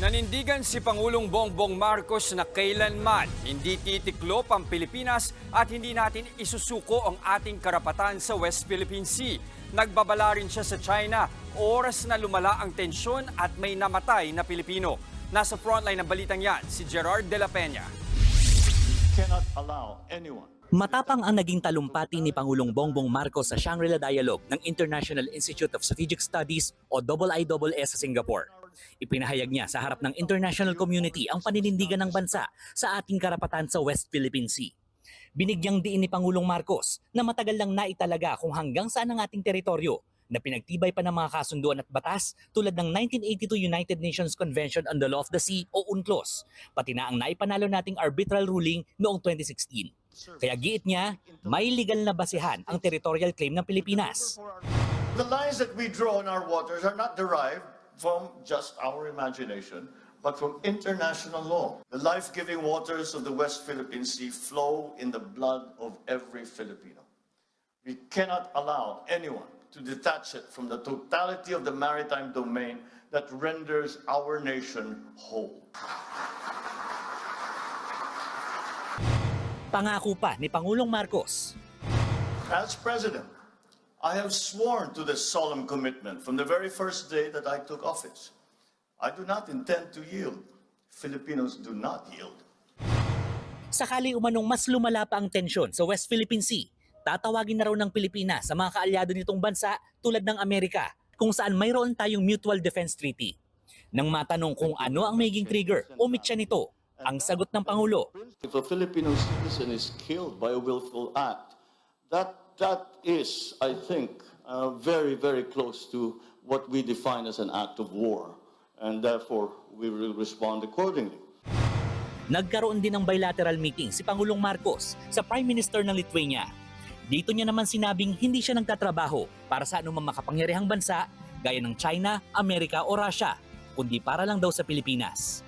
Nanindigan si Pangulong Bongbong Marcos na kailanman hindi titiklop ang Pilipinas at hindi natin isusuko ang ating karapatan sa West Philippine Sea. Nagbabala rin siya sa China, oras na lumala ang tensyon at may namatay na Pilipino. Nasa frontline ng balitang yan, si Gerard de la Peña. cannot allow anyone Matapang ang naging talumpati ni Pangulong Bongbong Marcos sa Shangri-La Dialogue ng International Institute of Strategic Studies o IISS sa Singapore. Ipinahayag niya sa harap ng international community ang paninindigan ng bansa sa ating karapatan sa West Philippine Sea. Binigyang diin ni Pangulong Marcos na matagal lang naitalaga kung hanggang saan ang ating teritoryo na pinagtibay pa ng mga kasunduan at batas tulad ng 1982 United Nations Convention on the Law of the Sea o UNCLOS, pati na ang naipanalo nating arbitral ruling noong 2016. Kaya giit niya, may legal na basihan ang territorial claim ng Pilipinas. The lines that we draw in our waters are not derived from just our imagination, but from international law. The life-giving waters of the West Philippine Sea flow in the blood of every Filipino. We cannot allow anyone to detach it from the totality of the maritime domain that renders our nation whole. Pangako pa ni Pangulong Marcos, As president, I have sworn to this solemn commitment from the very first day that I took office. I do not intend to yield. Filipinos do not yield. sakali umanong mas lumala pa ang tensyon sa West Philippine Sea, tatawagin na raw ng Pilipinas sa mga kaalyado nitong bansa tulad ng Amerika kung saan mayroon tayong Mutual Defense Treaty. Nang matanong kung ano ang magiging trigger o mitya nito, ang sagot ng Pangulo, If a Filipino citizen is killed by a willful act, that, that is, I think, uh, very, very close to what we define as an act of war. And therefore, we will respond accordingly. Nagkaroon din ng bilateral meeting si Pangulong Marcos sa Prime Minister ng Lithuania. Dito niya naman sinabing hindi siya nagtatrabaho para sa anumang makapangyarihang bansa gaya ng China, Amerika o Russia, kundi para lang daw sa Pilipinas.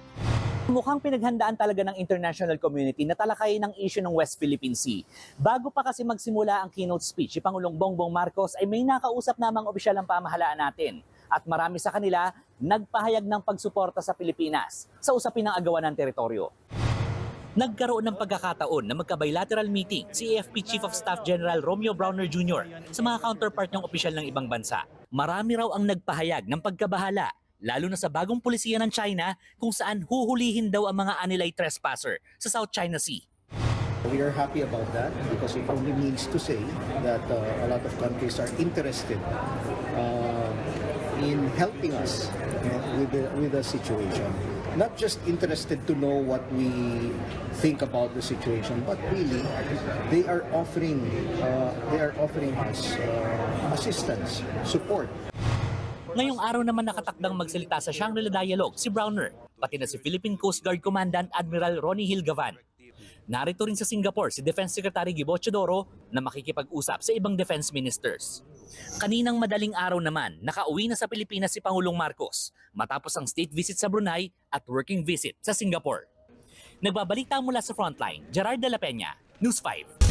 Mukhang pinaghandaan talaga ng international community na talakayin ang issue ng West Philippine Sea. Bago pa kasi magsimula ang keynote speech, si Pangulong Bongbong Marcos ay may nakausap namang opisyal ng pamahalaan natin. At marami sa kanila nagpahayag ng pagsuporta sa Pilipinas sa usapin ng agawan ng teritoryo. Nagkaroon ng pagkakataon na magka-bilateral meeting si AFP Chief of Staff General Romeo Browner Jr. sa mga counterpart ng opisyal ng ibang bansa. Marami raw ang nagpahayag ng pagkabahala, lalo na sa bagong pulisiya ng China kung saan huhulihin daw ang mga anilay trespasser sa South China Sea. We are happy about that because it only means to say that uh, a lot of countries are interested uh, in helping us know, with the with the situation. Not just interested to know what we think about the situation, but really they are offering uh, they are offering us uh, assistance, support. Ngayong araw naman nakatakdang magsalita sa Shangri-La Dialogue si Browner, pati na si Philippine Coast Guard Commandant Admiral Ronnie Hilgavan. Narito rin sa Singapore si Defense Secretary Gibo Chodoro na makikipag-usap sa ibang defense ministers. Kaninang madaling araw naman, nakauwi na sa Pilipinas si Pangulong Marcos matapos ang state visit sa Brunei at working visit sa Singapore. Nagbabalita mula sa frontline, Gerard de la Peña, News 5.